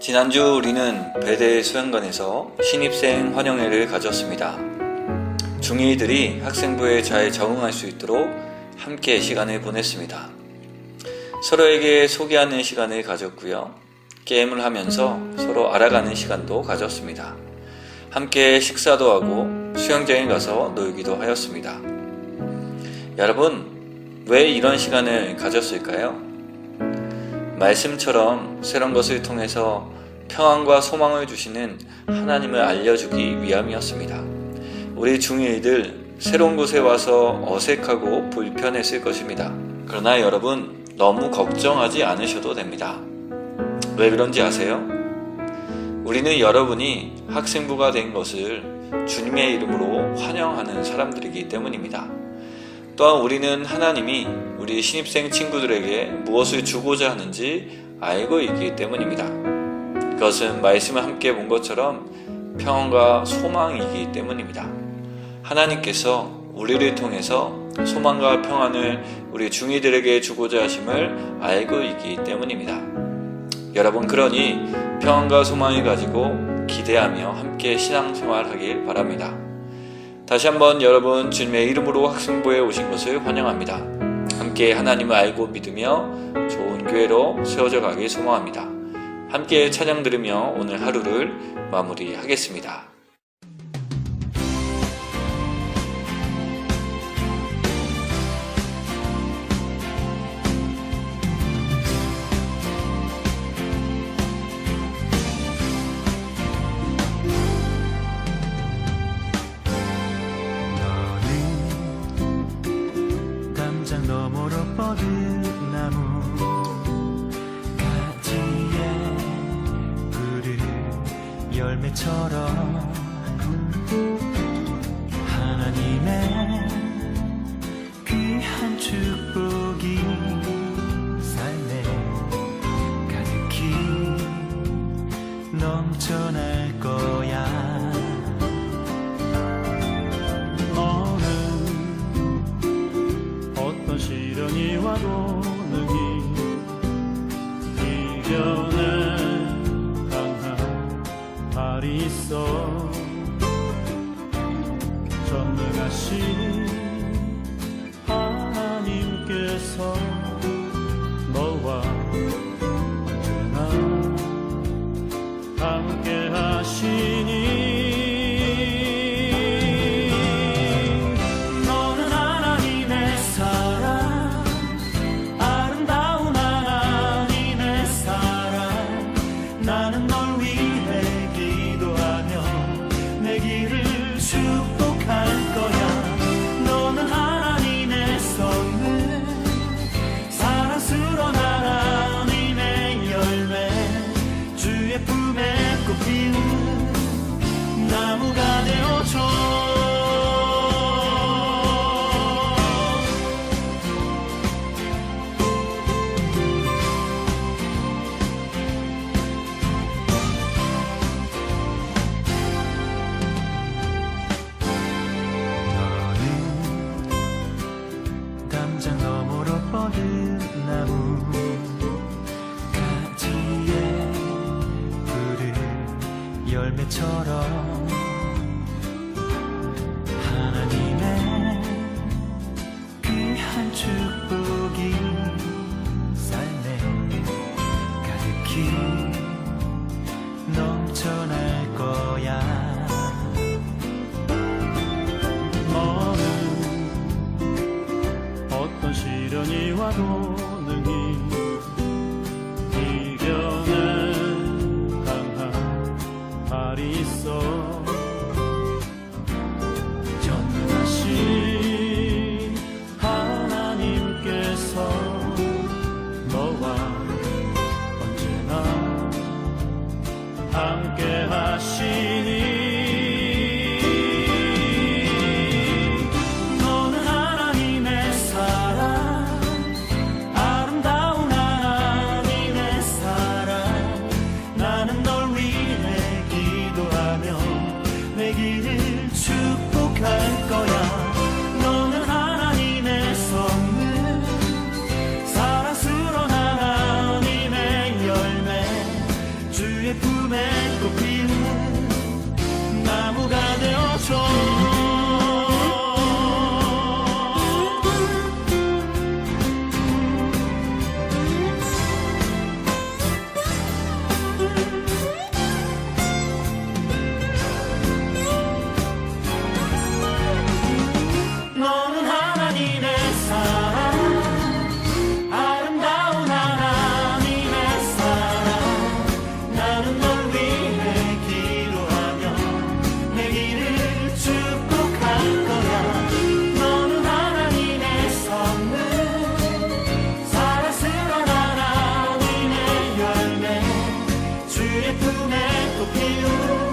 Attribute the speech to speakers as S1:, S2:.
S1: 지난주 우리는 배대 수양관에서 신입생 환영회를 가졌습니다. 중2들이 학생부에 잘 적응할 수 있도록 함께 시간을 보냈습니다. 서로에게 소개하는 시간을 가졌고요. 게임을 하면서 서로 알아가는 시간도 가졌습니다. 함께 식사도 하고 수영장에 가서 놀기도 하였습니다. 여러분, 왜 이런 시간을 가졌을까요? 말씀처럼 새로운 것을 통해서 평안과 소망을 주시는 하나님을 알려주기 위함이었습니다. 우리 중1들 새로운 곳에 와서 어색하고 불편했을 것입니다. 그러나 여러분, 너무 걱정하지 않으셔도 됩니다. 왜 그런지 아세요? 우리는 여러분이 학생부가 된 것을 주님의 이름으로 환영하는 사람들이기 때문입니다. 또한 우리는 하나님이 우리 신입생 친구들에게 무엇을 주고자 하는지 알고 있기 때문입니다. 그것은 말씀을 함께 본 것처럼 평안과 소망이기 때문입니다. 하나님께서 우리를 통해서 소망과 평안을 우리 중이들에게 주고자 하심을 알고 있기 때문입니다. 여러분 그러니 평안과 소망을 가지고 기대하며 함께 신앙생활하길 바랍니다. 다시 한번 여러분 주님의 이름으로 학생부에 오신 것을 환영합니다. 함께 하나님을 알고 믿으며 좋은 교회로 세워져 가길 소망합니다. 함께 찬양 들으며 오늘 하루를 마무리하겠습니다.
S2: 열매처럼 하나님의 귀한 축복이 삶에 가득히 넘쳐날 거야.
S3: 너는 어떤 시련이 와도 능히 이겨 발이 있어. 전능하신 꽃피는 나무가 되어줘.
S2: 너는 담장 너머로 뻗은 나무 열매처럼 하나님의 귀한 축복이 삶에 가득히 넘쳐날 거야.
S3: 너는 어떤 시련이 와도 발이 있어. 전능하신 하나님께서 너와 언제나 함께 하시 揺れく
S2: め時を